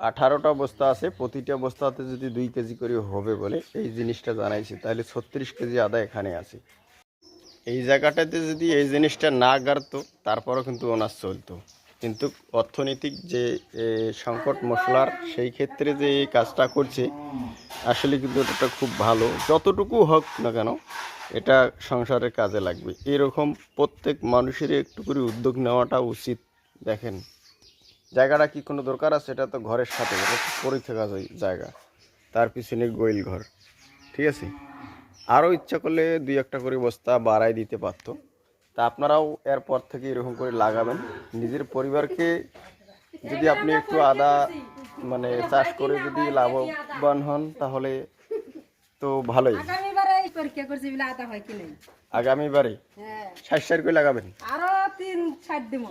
আঠারোটা বস্তা আছে, প্রতিটা বস্তাতে যদি দুই কেজি করে হবে বলে এই জিনিসটা জানাইছি, তাহলে ছত্রিশ কেজি আদা এখানে আছে। এই জায়গাটাতে যদি এই জিনিসটা না গাড়তো, তারপরও কিন্তু ওনার চলতো। কিন্তু অর্থনৈতিক যে সংকট মশলার, সেই ক্ষেত্রে যে এই কাজটা করছে, আসলে কিন্তু এটা খুব ভালো। যতটুকু হোক না কেন, এটা সংসারের কাজে লাগবে। এরকম প্রত্যেক মানুষের একটু করে উদ্যোগ নেওয়াটা উচিত, দেখেন। জায়গাটা কি কোনো দরকার আছে? এটা তো ঘরের সাথে এটা তো পরে থাকা যায়- জায়গা। তার পিছনে গোয়েল ঘর। ঠিক আছে? আরও ইচ্ছা করলে দুই একটা করে বস্তা বাড়াই দিতে পারতো। তা আপনারাও এরপর থেকে এরকম করে লাগাবেন। নিজের পরিবারকে যদি আপনি একটু আদা মানে চাষ করে যদি লাভবান হন তাহলে তো ভালোই। আগামীবারে পরীক্ষা হয় ষাট ষাট করে লাগাবেন? আরও তিন ষাট দিব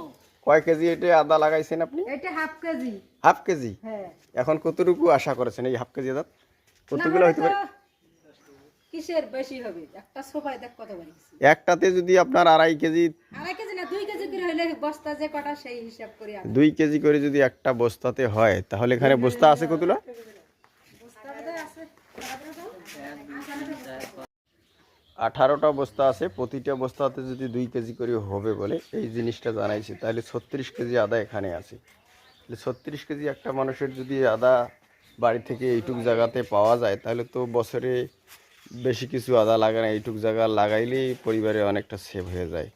কয় কেজি এটা আদা লাগাইছেন আপনি? এটা হাফ কেজি। Half KG? হ্যাঁ। এখন কতটুকু আশা করেছেন এই হাফ কেজি আদা কতগুলো হইতে পারে? কিসের বেশি হবে? একটা সোফায় দেখ কত বাড়ি একটাতে যদি আপনার আড়াই কেজি আড়াই কেজি না দুই কেজি করে হইলে বস্তা যে কটা সেই হিসাব করি আমি দুই কেজি করে যদি একটা বস্তাতে হয় তাহলে এখানে বস্তা আছে কতগুলো? বস্তা আছে। আঠারোটা বস্তা আছে, প্রতিটা বস্তাতে যদি দুই কেজি করে হবে বলে এই জিনিসটা জানাইছি, তাহলে ছত্রিশ কেজি আদা এখানে আছে। তাহলে ছত্রিশ কেজি একটা মানুষের যদি আদা বাড়ি থেকে এইটুক জায়গাতে পাওয়া যায়, তাহলে তো বছরে বেশি কিছু আদা লাগে না, এইটুক জায়গা লাগাইলেই পরিবারে অনেকটা সেভ হয়ে যায়।